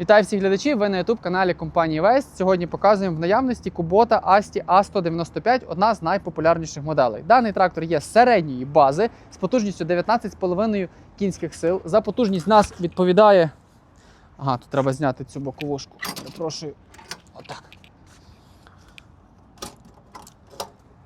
Вітаю всіх глядачів! Ви на youtube каналі компанії Вест. Сьогодні показуємо в наявності Kubota Asti A195, одна з найпопулярніших моделей. Даний трактор є середньої бази з потужністю 19,5 кінських сил. За потужність нас відповідає. Ага, тут треба зняти цю боковушку. Перепрошую. Отак.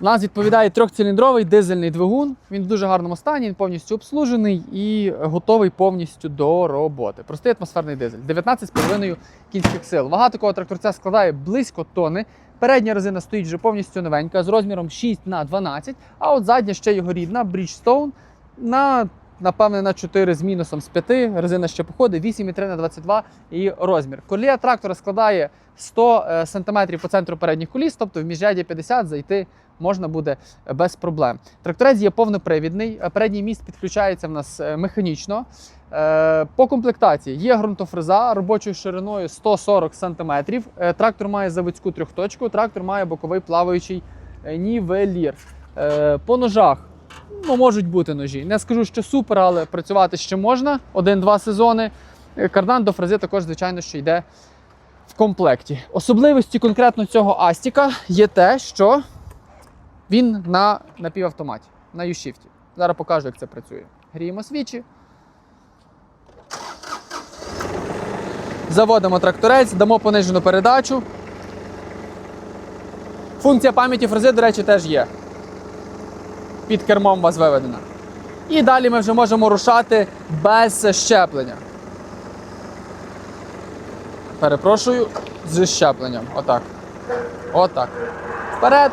У нас відповідає трьохциліндровий дизельний двигун. Він в дуже гарному стані, він повністю обслужений і готовий повністю до роботи. Простий атмосферний дизель. 19,5 кінських сил. Вага такого тракторця складає близько тонни. Передня резина стоїть вже повністю новенька з розміром 6 на 12, а от задня ще його рідна Bridgestone на напевне на 4 з мінусом з 5. Резина ще походить 8,3 на 22 і розмір. Колія трактора складає 100 см по центру передніх коліс, тобто в міжряді 50 зайти можна буде без проблем. Тракторець є повнопривідний, е, передній міст підключається в нас е, механічно. Е, По комплектації є ґрунтофреза робочою шириною 140 см. Е, Трактор має заводську трьохточку, трактор має боковий плаваючий е, нівелір. Е, По ножах ну, можуть бути ножі. Не скажу, що супер, але працювати ще можна. Один-два сезони. Е, Кардан до фрези також, звичайно, що йде в комплекті. Особливості конкретно цього Астіка є те, що він на напівавтоматі, на U-Shift. Зараз покажу, як це працює. Гріємо свічі. Заводимо тракторець, дамо понижену передачу. Функція пам'яті фрези, до речі, теж є. Під кермом у вас виведена. І далі ми вже можемо рушати без щеплення. Перепрошую, з щепленням. Отак. Отак. Вперед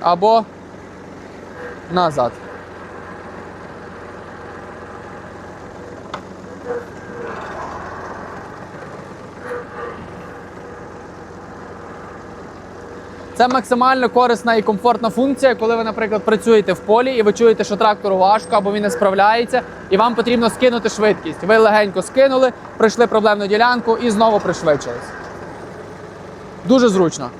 або назад. Це максимально корисна і комфортна функція, коли ви, наприклад, працюєте в полі і ви чуєте, що трактору важко або він не справляється, і вам потрібно скинути швидкість. Ви легенько скинули, пройшли проблемну ділянку і знову пришвидшились. Дуже зручно.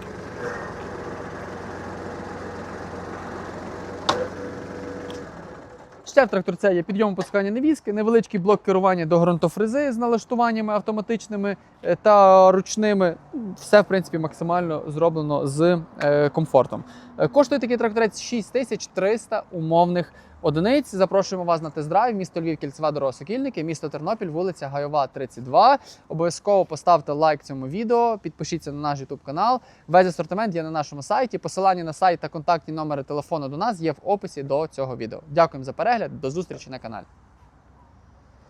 Ще в тракторця є підйом опускання невіски, невеличкий блок керування до ґрунтофрези з налаштуваннями автоматичними е, та ручними. Все, в принципі, максимально зроблено з е, комфортом. Е, Коштує такий тракторець 6300 умовних одиниць. Запрошуємо вас на тест-драйв. Місто Львів, кільцева дорога Сокільники, місто Тернопіль, вулиця Гайова, 32. Обов'язково поставте лайк цьому відео, підпишіться на наш YouTube канал. Весь асортимент є на нашому сайті. Посилання на сайт та контактні номери телефону до нас є в описі до цього відео. Дякуємо за перегляд. До зустрічі на каналі.